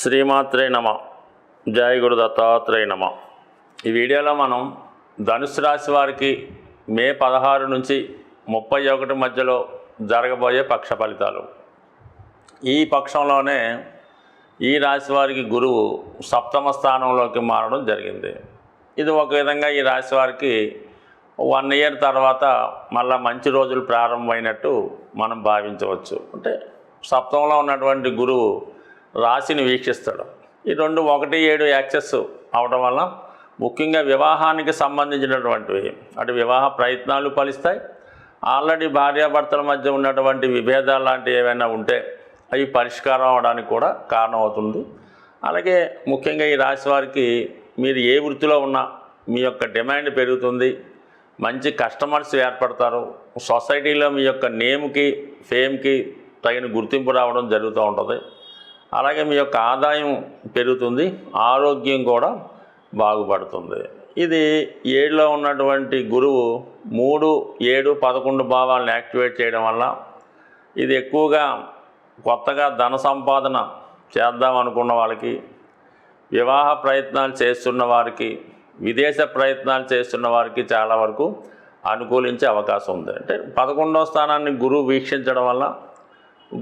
శ్రీమాత్రే నమ. జయ గురు దత్తాత్రేయ నమ. ఈ వీడియోలో మనం ధనుసు రాశి వారికి మే పదహారు నుంచి ముప్పై ఒకటి మధ్యలో జరగబోయే పక్ష ఫలితాలు. ఈ పక్షంలోనే ఈ రాశి వారికి గురువు సప్తమ స్థానంలోకి మారడం జరిగింది. ఇది ఒక విధంగా ఈ రాశి వారికి వన్ ఇయర్ తర్వాత మళ్ళీ మంచి రోజులు ప్రారంభమైనట్టు మనం భావించవచ్చు. అంటే సప్తంలో ఉన్నటువంటి గురువు రాశిని వీక్షిస్తాడు. ఈ రెండు ఒకటి ఏడు యాక్సెస్ అవడం వల్ల ముఖ్యంగా వివాహానికి సంబంధించినటువంటివి అటు వివాహ ప్రయత్నాలు ఫలిస్తాయి. ఆల్రెడీ భార్యాభర్తల మధ్య ఉన్నటువంటి విభేదాలు లాంటివి ఏవైనా ఉంటే అవి పరిష్కారం అవడానికి కూడా కారణమవుతుంది. అలాగే ముఖ్యంగా ఈ రాశి వారికి మీరు ఏ వృత్తిలో ఉన్నా మీ యొక్క డిమాండ్ పెరుగుతుంది మంచి కస్టమర్స్ ఏర్పడతారు సొసైటీలో మీ యొక్క నేమ్కి ఫేమ్కి తగిన గుర్తింపు రావడం జరుగుతూ ఉంటుంది. అలాగే మీ యొక్క ఆదాయం పెరుగుతుంది ఆరోగ్యం కూడా బాగుపడుతుంది. ఇది ఏడులో ఉన్నటువంటి గురువు మూడు ఏడు పదకొండు భావాలను యాక్టివేట్ చేయడం వల్ల ఇది ఎక్కువగా కొత్తగా ధన సంపాదన చేద్దాం అనుకున్న వాళ్ళకి వివాహ ప్రయత్నాలు చేస్తున్న వారికి విదేశ ప్రయత్నాలు చేస్తున్న వారికి చాలా వరకు అనుకూలించే అవకాశం ఉంది. అంటే పదకొండవ స్థానాన్ని గురువు వీక్షించడం వల్ల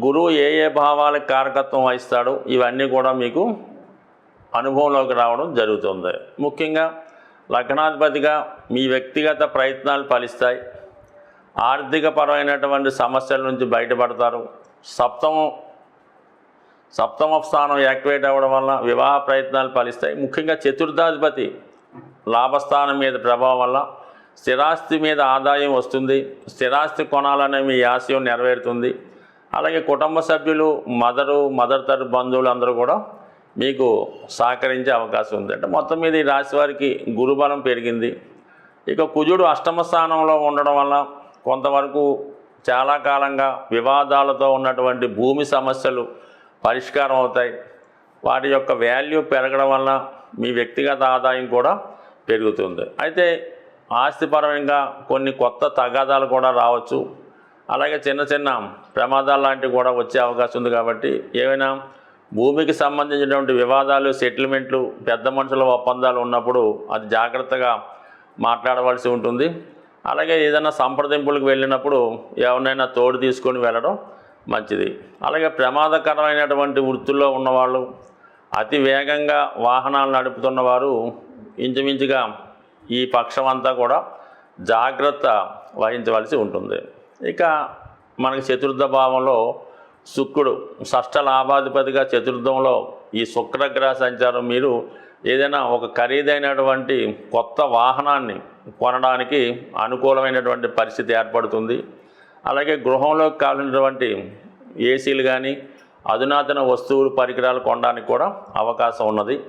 గురువు ఏ ఏ భావాలకు కారకత్వం వహిస్తాడో ఇవన్నీ కూడా మీకు అనుభవంలోకి రావడం జరుగుతుంది. ముఖ్యంగా లగ్నాధిపతిగా మీ వ్యక్తిగత ప్రయత్నాలు ఫలిస్తాయి. ఆర్థికపరమైనటువంటి సమస్యల నుంచి బయటపడతారు. సప్తమం సప్తమ స్థానం యాక్టివేట్ అవ్వడం వల్ల వివాహ ప్రయత్నాలు ఫలిస్తాయి. ముఖ్యంగా చతుర్థాధిపతి లాభస్థానం మీద ప్రభావం వల్ల స్థిరాస్తి మీద ఆదాయం వస్తుంది. స్థిరాస్తి కొనాలనే మీ ఆశయం నెరవేరుతుంది. అలాగే కుటుంబ సభ్యులు మదరు మదర్ తర బంధువులు అందరూ కూడా మీకు సహకరించే అవకాశం ఉంది. అంటే మొత్తం మీద ఈ రాశి వారికి గురుబలం పెరిగింది. ఇక కుజుడు అష్టమ స్థానంలో ఉండడం వల్ల కొంతవరకు చాలా కాలంగా వివాదాలతో ఉన్నటువంటి భూమి సమస్యలు పరిష్కారం అవుతాయి. వాటి యొక్క వాల్యూ పెరగడం వల్ల మీ వ్యక్తిగత ఆదాయం కూడా పెరుగుతుంది. అయితే ఆస్తిపరంగా కొన్ని కొత్త తగాదాలు కూడా రావచ్చు. అలాగే చిన్న చిన్న ప్రమాదాలు లాంటివి కూడా వచ్చే అవకాశం ఉంది కాబట్టి ఏమైనా భూమికి సంబంధించినటువంటి వివాదాలు సెటిల్మెంట్లు పెద్ద మనుషుల ఒప్పందాలు ఉన్నప్పుడు అది జాగ్రత్తగా మాట్లాడవలసి ఉంటుంది. అలాగే ఏదైనా సంప్రదింపులకు వెళ్ళినప్పుడు ఎవరినైనా తోడు తీసుకొని వెళ్ళడం మంచిది. అలాగే ప్రమాదకరమైనటువంటి వృత్తుల్లో ఉన్నవాళ్ళు అతి వేగంగా వాహనాలు నడుపుతున్న వారు ఇంచుమించుగా ఈ పక్షం అంతా కూడా జాగ్రత్త వహించవలసి ఉంటుంది. ఇక మనకి చతుర్థ భావంలో శుక్రుడు షష్ట లాభాధిపతిగా చతుర్థంలో ఈ శుక్రగ్రహ సంచారం. మీరు ఏదైనా ఒక ఖరీదైనటువంటి కొత్త వాహనాన్ని కొనడానికి అనుకూలమైనటువంటి పరిస్థితి ఏర్పడుతుంది. అలాగే గృహంలోకి కావాల్సినటువంటి ఏసీలు కానీ అధునాతన వస్తువులు పరికరాలు కొనడానికి కూడా అవకాశం ఉన్నది.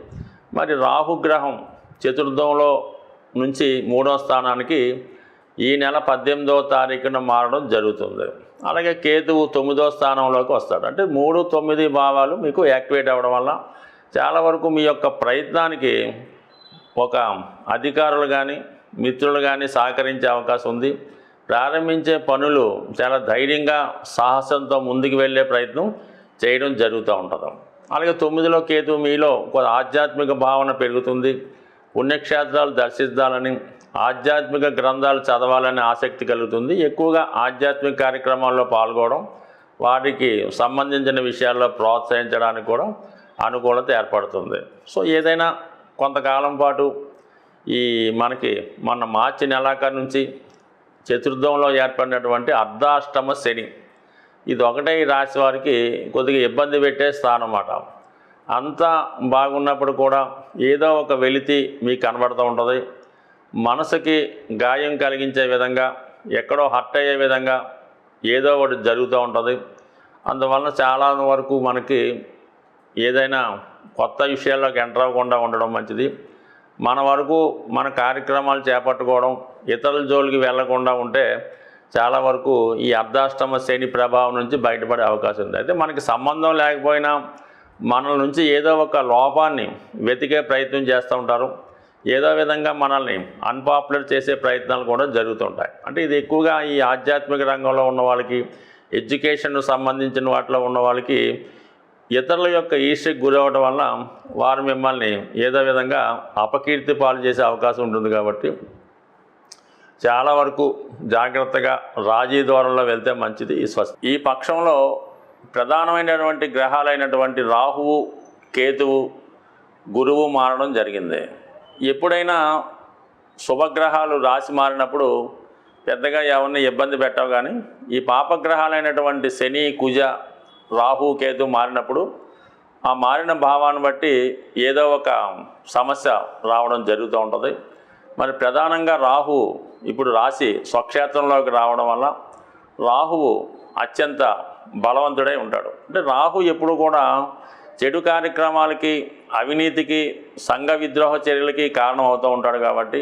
మరి రాహుగ్రహం చతుర్థంలో నుంచి మూడో స్థానానికి ఈ నెల పద్దెనిమిదవ తారీఖున మారడం జరుగుతుంది. అలాగే కేతువు తొమ్మిదో స్థానంలోకి వస్తాడు. అంటే మూడు తొమ్మిది భావాలు మీకు యాక్టివేట్ అవ్వడం వల్ల చాలా వరకు మీ యొక్క ప్రయత్నానికి ఒక అధికారులు కానీ మిత్రులు కానీ సహకరించే అవకాశం ఉంది. ప్రారంభించే పనులు చాలా ధైర్యంగా సాహసంతో ముందుకు వెళ్ళే ప్రయత్నం చేయడం జరుగుతూ ఉంటుంది. అలాగే తొమ్మిదిలో కేతు మీలో ఒక ఆధ్యాత్మిక భావన పెరుగుతుంది. పుణ్యక్షేత్రాలు దర్శించాలని ఆధ్యాత్మిక గ్రంథాలు చదవాలనే ఆసక్తి కలుగుతుంది. ఎక్కువగా ఆధ్యాత్మిక కార్యక్రమాల్లో పాల్గొనడం వాటికి సంబంధించిన విషయాల్లో ప్రోత్సహించడానికి కూడా అనుకూలత ఏర్పడుతుంది. సో ఏదైనా కొంతకాలం పాటు ఈ మనకి మన మార్చి నెలాఖరు నుంచి చతుర్థంలో ఏర్పడినటువంటి అర్ధాష్టమ శని ఇది ఒకటే ఈ రాశి వారికి కొద్దిగా ఇబ్బంది పెట్టే స్థానం అన్నమాట అంతా బాగున్నప్పుడు కూడా ఏదో ఒక వెలితి మీకు కనబడుతూ ఉంటుంది. మనసుకి గాయం కలిగించే విధంగా ఎక్కడో హర్ట్ అయ్యే విధంగా ఏదో ఒకటి జరుగుతూ ఉంటుంది. అందువలన చాలా వరకు మనకి ఏదైనా కొత్త విషయాల్లోకి ఎంటర్ అవ్వకుండా ఉండడం మంచిది. మన వరకు మన కార్యక్రమాలు చేపట్టుకోవడం ఇతరుల జోలికి వెళ్ళకుండా ఉంటే చాలా వరకు ఈ అర్ధాష్టమ శని ప్రభావం నుంచి బయటపడే అవకాశం ఉంది. అయితే మనకి సంబంధం లేకపోయినా మన నుంచి ఏదో ఒక లోపాన్ని వెతికే ప్రయత్నం చేస్తూ ఉంటారు. ఏదో విధంగా మనల్ని అన్పాపులర్ చేసే ప్రయత్నాలు కూడా జరుగుతుంటాయి. అంటే ఇది ఎక్కువగా ఈ ఆధ్యాత్మిక రంగంలో ఉన్న వాళ్ళకి ఎడ్యుకేషన్ సంబంధించిన వాటిలో ఉన్న వాళ్ళకి ఇతరుల యొక్క ఈర్ష్యకు గురవడం వల్ల వారు మిమ్మల్ని ఏదో విధంగా అపకీర్తి పాలు చేసే అవకాశం ఉంటుంది కాబట్టి చాలా వరకు జాగ్రత్తగా రాజీ దూరంలో వెళ్తే మంచిది ఈ స్వస్తి. ఈ పక్షంలో ప్రధానమైనటువంటి గ్రహాలైనటువంటి రాహువు కేతువు గురువు మారడం జరిగింది. ఎప్పుడైనా శుభగ్రహాలు రాసి మారినప్పుడు పెద్దగా ఎవరిని ఇబ్బంది పెట్టవు కానీ ఈ పాపగ్రహాలైనటువంటి శని కుజ రాహు కేతు మారినప్పుడు ఆ మారిన భావాన్ని బట్టి ఏదో ఒక సమస్య రావడం జరుగుతూ ఉంటుంది. మరి ప్రధానంగా రాహు ఇప్పుడు రాశి స్వక్షేత్రంలోకి రావడం వల్ల రాహువు అత్యంత బలవంతుడై ఉంటాడు. అంటే రాహు ఎప్పుడు కూడా చెడు కార్యక్రమాలకి అవినీతికి సంఘ విద్రోహ చర్యలకి కారణం అవుతూ ఉంటాడు కాబట్టి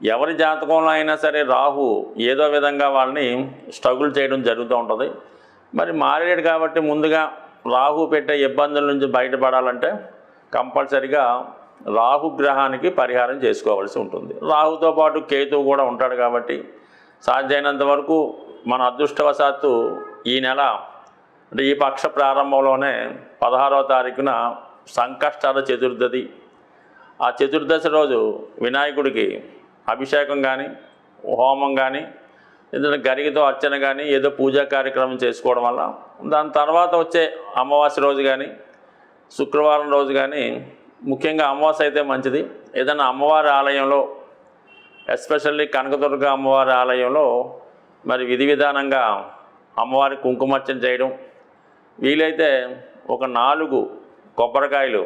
ఎవరి జాతకంలో అయినా సరే రాహు ఏదో విధంగా వాళ్ళని స్ట్రగుల్ చేయడం జరుగుతూ ఉంటుంది. మరి మారేడు కాబట్టి ముందుగా రాహు పెట్టే ఇబ్బందుల నుంచి బయటపడాలంటే కంపల్సరిగా రాహు గ్రహానికి పరిహారం చేసుకోవాల్సి ఉంటుంది. రాహుతో పాటు కేతువు కూడా ఉంటాడు కాబట్టి సాధ్యమైనంత వరకు మన అదృష్టవశాత్తు ఈ నెల అంటే ఈ పక్ష ప్రారంభంలోనే పదహారవ తారీఖున సంకష్టాల చతుర్దశి. ఆ చతుర్దశి రోజు వినాయకుడికి అభిషేకం కానీ హోమం కానీ ఏదైనా గరిగితో అర్చన కానీ ఏదో పూజా కార్యక్రమం చేసుకోవడం వల్ల దాని తర్వాత వచ్చే అమావాస్య రోజు కానీ శుక్రవారం రోజు కానీ ముఖ్యంగా అమావాస్య అయితే మంచిది. ఏదైనా అమ్మవారి ఆలయంలో ఎస్పెషల్లీ కనకదుర్గ అమ్మవారి ఆలయంలో మరి విధి విధానంగా అమ్మవారి కుంకుమర్చన చేయడం వీలైతే ఒక నాలుగు కొబ్బరికాయలు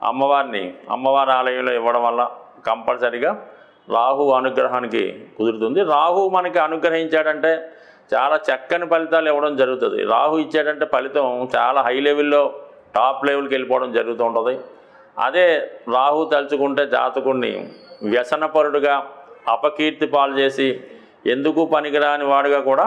అమ్మవారిని అమ్మవారి ఆలయంలో ఇవ్వడం వల్ల కంపల్సరిగా రాహు అనుగ్రహానికి కుదురుతుంది. రాహు మనకి అనుగ్రహించాడంటే చాలా చక్కని ఫలితాలు ఇవ్వడం జరుగుతుంది. రాహు ఇచ్చాడంటే ఫలితం చాలా హై లెవెల్లో టాప్ లెవెల్కి వెళ్ళిపోవడం జరుగుతూ ఉంటుంది. అదే రాహు తలుచుకుంటే జాతకుడిని వ్యసనపరుడుగా అపకీర్తి పాలు చేసి ఎందుకు పనికిరాని వాడుగా కూడా